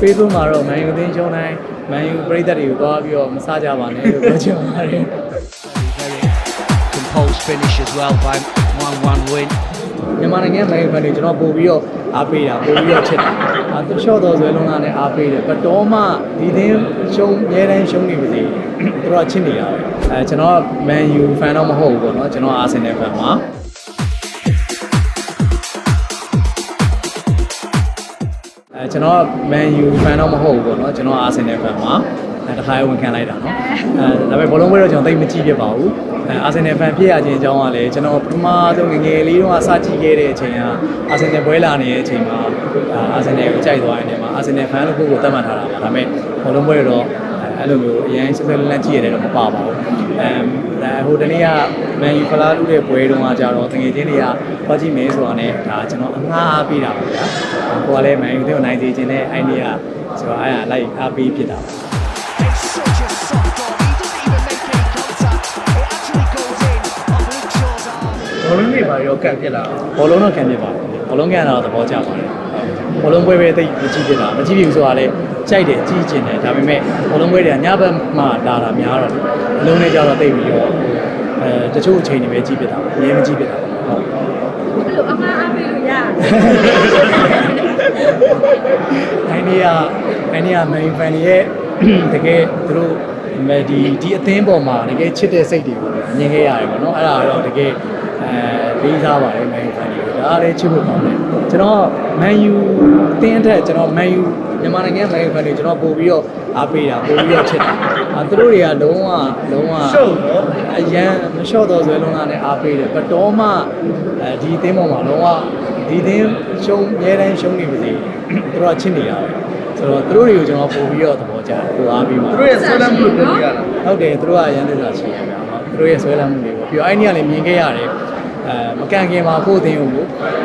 Facebook မှာတော့ Man U အသင်းရှုံးတိုင်း Man U ပရိသတ်တွေကိုသွားပြီးတော့မစားကြပါနဲ့လို့ပြောချင်ပါတယ် Very composed finish as well by 1-1 win. မြန်မာနိုင်ငံရဲ့ Man U fan တွေကျွန်တော်ပို့ပြီးတော့အားပေးတာပို့ပြီးတော့ချစ်တာအဲသူရှော့တော်ဇွဲလုံးသားနဲ့အားပေးတယ်ဘတော်မှဒီသင်းရှုံးအများတန်းရှုံးနေပါစေသူတို့ကချစ်နေတာပဲအဲကျွန်တော်က Man U fan တော့မဟုတ်ဘူးပေါ့နော်ကျွန်တော် Arsenal fan ပါ ကျွန်တော်က Man U fan တော့မဟုတ်ဘူးပေါ့နော်ကျွန်တော် Arsenal fan ပါအဲတခါရဝင်ခံလိုက်တာเนาะအဲဒါပေမဲ့ဘောလုံးပွဲတော့ကျွန်တော်သိပ်မကြည့်ဖြစ်ပါဘူးအဲ Arsenal fan ဖြစ်ရခြင်းအကြောင်းကလည်းကျွန်တော်ပထမဆုံးငယ်ငယ်လေးတုန်းကစကြည့်ခဲ့တဲ့အချိန်က Arsenal ပွဲလာနေတဲ့အချိန်မှာအာ Arsenal ကိုကြိုက်သွားတဲ့နေရာမှာ Arsenal fan လို့ကိုယ်ကိုသတ်မှတ်ထားတာပါဒါပေမဲ့ဘောလုံးပွဲတော့ အဲအဲ့လိုမျိုးအရင်ဆက်ဆက်လန်းလန်းကြည့်ရတယ်တော့မပါပါဘူးအဲဟိုတနေ့က Man U ဖလားလူတဲ့ပွဲတုန်းကကြတော့တငယ်ချင်းတွေကသွားကြည့်မယ်ဆိုတာနဲ့ဒါကျွန်တော်အငှားအားပေးတာပါဗျာကိုကလည်း Man U တွေကိုနိုင်စေခြင်းနဲ့အဲ့ဒီကဆိုတော့အဲ့ဒါလိုက်အားပေးဖြစ်တာပါ It's such a soft goal. He doesn't even make any contact. It actually goes in on Luke Shaw's arm. ဘောလုံးတွေပါရောကတ်ပြစ်လာဘောလုံးတော့ခံဖြစ်ပါတယ်ဘောလုံးကန်တော့သဘောကျပါတယ် ဘောလုံးပွဲပဲတိတ်မကြည့်ဖြစ်တာမကြည့်ဖြစ်ဘူးဆိုတာလည်းကြိုက်တယ်ကြည့်ကျင်တယ်ဒါပေမဲ့ဘောလုံးပွဲတွေကညဘက်မှလာတာများတော့အလုံးနဲ့ကြတော့တိတ်ပြီးတော့အဲတချို့အချိန်တွေပဲကြည့်ဖြစ်တာအရင်မကြည့်ဖြစ်တာဟုတ်ဘယ်လိုအမှားအပေးလို့ရအိုင်ဒီယာအိုင်ဒီယာမန်ဖန်ရဲ့တကယ်သူတို့ဒီဒီအသင်းပေါ်မှာတကယ်ချစ်တဲ့စိတ်တွေကိုမြင်ခဲ့ရတယ်ပေါ့နော်အဲ့ဒါတော့တကယ်အဲလေးစားပါတယ်မန်ဖန်တွေကိုဒါလည်းချစ်ဖို့ကောင်းတယ် ကျွန်တော်မန်ယူအသင်းအထက်ကျွန်တော်မန်ယူမြန်မာနိုင်ငံမန်ဖန်တွေကျွန်တော်ပို့ပြီးတော့အားပေးတာပို့ပြီးတော့ချစ်တာအဲသူတို့တွေကလုံးဝလုံးဝရှုပ်နော်အရန်မလျှော့တော့ဇွဲလုံးသားနဲ့အားပေးတယ်ဘတော်မှအဲဒီအသင်းပေါ်မှာလုံးဝဒီအသင်းရှုံးအများတန်းရှုံးနေပါစေသူတို့ကချစ်နေတာပဲဆိုတော့သူတို့တွေကိုကျွန်တော်ပို့ပြီးတော့သဘောကျတယ်ပို့အားပေးပါသူတို့ရဲ့ဆွဲလန်းမှုကိုပြောပြရတာဟုတ်တယ်သူတို့ကရန်သစ္စာရှိရမှာဟုတ်သူတို့ရဲ့ဆွဲလမ်းမှုတွေပေါ့ပြီးတော့အဲ့ဒီကလည်းမြင်ခဲ့ရတယ် အဲမကန်ခင်မှာကိုယ့်အသင်းကို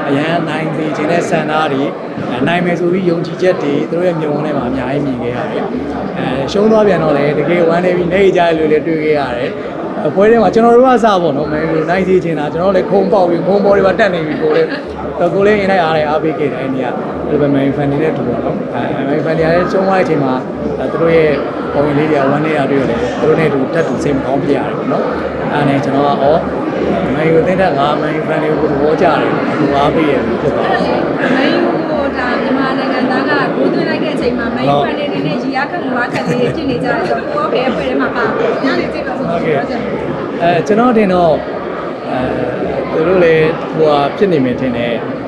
အရန်နိုင်စီခြင်းတဲ့စံသားတွေအဲနိုင်မယ်ဆိုပြီးယုံကြည်ချက်တွေသူတို့ရဲ့မြုံဝန်းထဲမှာအများကြီးမြင်ခဲ့ရတယ်အဲရှုံးသွားပြန်တော့လေတကယ်ဝမ်းနေပြီးနေကြရလို့လည်းတွေ့ခဲ့ရတယ်အပွဲထဲမှာကျွန်တော်တို့ကစားပေါ့နော်မင်းတို့နိုင်စီခြင်းတာကျွန်တော်လည်းခုံပေါက်ပြီးခုံပေါ်တွေပါတက်နေပြီကိုလည်းတော့ကိုလည်းရင်လိုက်အားရအားပေးခဲ့တယ်အဲ့ဒီကဒီလိုပဲမန်ဖန်နေတဲ့တူပေါ့နော်အဲမန်ဖန်နေရတဲ့ကျုံးသွားတဲ့အချိန်မှာ သူတို့ရဲ့ပုံရိပ်လေးတွေကဝမ်းနေရတွေ့ရတယ်သူတို့နဲ့တူတက်တူစိတ်မကောင်းဖြစ်ရတယ်ပေါ့နော်အဲ့ဒါနဲ့ကျွန်တော်ကဩမန်ယူသိတဲ့ငါမန်ယူဖန်တွေကိုသဘောကျတယ်သူအားပေးရတယ်ဖြစ်သွားတယ်မင်းကိုဒါမြန်မာနိုင်ငံသားကဂိုးသွင်းလိုက်တဲ့အချိန်မှာမင်းဖန်နေနေနဲ့ရီယာခက်မွားခက်လေးဖြစ်နေကြတယ်ဆိုတော့ကိုယ်ကဘယ်အဖွဲ့ထဲမှာပါညနေစိတ်တော့ဆိုဟုတ်တော့ကဲ့ပြောချင်တယ်အဲကျွန်တော်တင်တော့အဲသူတို့လည်းဟိုဟာဖြစ်နေမယ်ထင်တယ်အဲ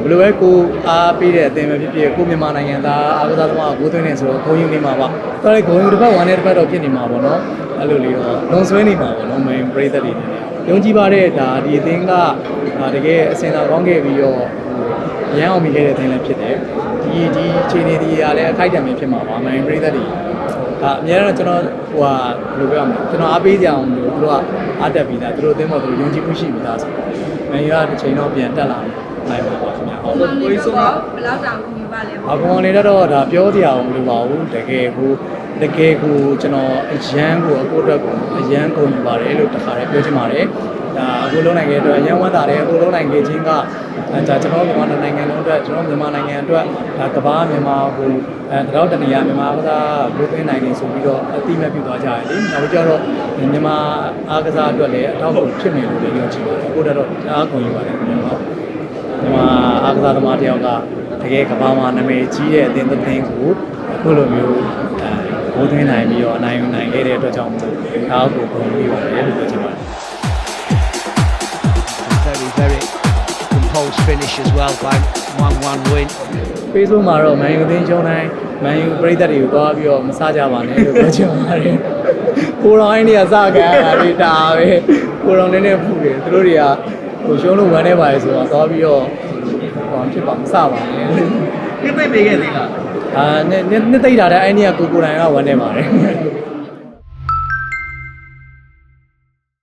ဘယ်လိုပဲကိုအားပေးတဲ့အသင်းပဲဖြစ်ဖြစ်ကိုမြန်မာနိုင်ငံသားအားကစားသမားကိုဂိုးသွင်းနေဆိုတော့ဂုံယူနေမှာပါ။ဒါလည်းဂုံယူတစ်ပတ်ဝမ်းနဲ့တစ်ပတ်တော့ဖြစ်နေမှာပေါ့နော်။အဲ့လိုလေးတော့လွန်ဆွဲနေမှာပေါ့နော် main ပရိသတ်တွေနေ။ယုံကြည်ပါတဲ့ဒါဒီအသင်းကဒါတကယ်အစင်သာကောင်းခဲ့ပြီးတော့ရန်အောင်မိခဲ့တဲ့အသင်းလည်းဖြစ်တယ်။ဒီဒီခြေနေဒီကလည်းအခိုက်အတန့်ပဲဖြစ်မှာပါ main ပရိသတ်တွေ။ဒါအများတော့ကျွန်တော်ဟိုဟာဘယ်လိုပြောရမလဲကျွန်တော်အားပေးကြအောင်လို့သူတို့ကအားတက်ပြီးသားသူတို့အသင်းပေါ်သူတို့ယုံကြည်မှုရှိပြီးသားဆိုတော့မန်ယူကတစ်ချိန်တော့ပြန်တက်လာတယ် နိုင်ပါပါခင်ဗျာဟုတ်မောင်လေးတော့ဘယ်လောက်တောင်ကူညီပါလဲအကောင်လေးတော့ဒါပြောစရာအောင်မလိုပါဘူးတကယ်ကိုတကယ်ကိုကျွန်တော်အရန်ကိုအကိုအတွက်ကိုအရန်ကုန်ယူပါတယ်လို့တခါတည်းပြောချင်ပါတယ်ဒါအခုလုံးနိုင်ငံအတွက်အရန်ဝမ်းသာတယ်အခုလုံးနိုင်ငံချင်းကဒါကျွန်တော်မြန်မာနိုင်ငံလုံးအတွက်ကျွန်တော်မြန်မာနိုင်ငံအတွက်ဒါကမ္ဘာမြန်မာကိုအဲတော့တနေရာမြန်မာကစားဘိုးသွင်းနိုင်နေဆိုပြီးတော့အတိမတ်ပြုသွားကြရတယ်လေနောက်ကြတော့မြန်မာအားကစားအတွက်လည်းအထောက်အကူဖြစ်မယ်လို့လည်းယုံကြည်ပါတယ်အခုတော့အားကုန်ယူပါတယ်ခင်ဗျာ ဒီမှာအားကစားသမားတယောက်ကတကယ်ကမ္ဘာမှာနာမည်ကြီးတဲ့အသင်းတစ်သင်းကိုအခုလိုမျိုးအဲဘိုးသွင်းနိုင်ပြီးတော့အနိုင်ယူနိုင်ခဲ့တဲ့အတွက်ကြောင့်မို့အားကိုပုံပြီးပါတယ်လို့ပြောချင်ပါတယ် Very, very composed finish as well by 1-1 win. Facebook မှာတော့ Man U အသင်းရှုံးတိုင်း Man U ပရိသတ်တွေကိုသွားပြီးတော့မစားကြပါနဲ့လို့ပြောချင်ပါတယ်။ကိုရောင်းအိုင်းတွေကစကန်တာတွေဒါပဲ။ကိုရောင်းနေနေဖူတယ်သူတို့တွေက ဟိုရှုံးလို့ဝမ်းနေပါလေဆိုတော့သွားပြီးတော့ဟိုဖြစ်ပါမစပါနဲ့။ပြစ်သိပ်ပေးခဲ့သေးလားအာနှစ်နှစ်သိတာတဲ့အဲ့ဒီကကိုကိုတိုင်ကဝမ်းနေပါတယ်။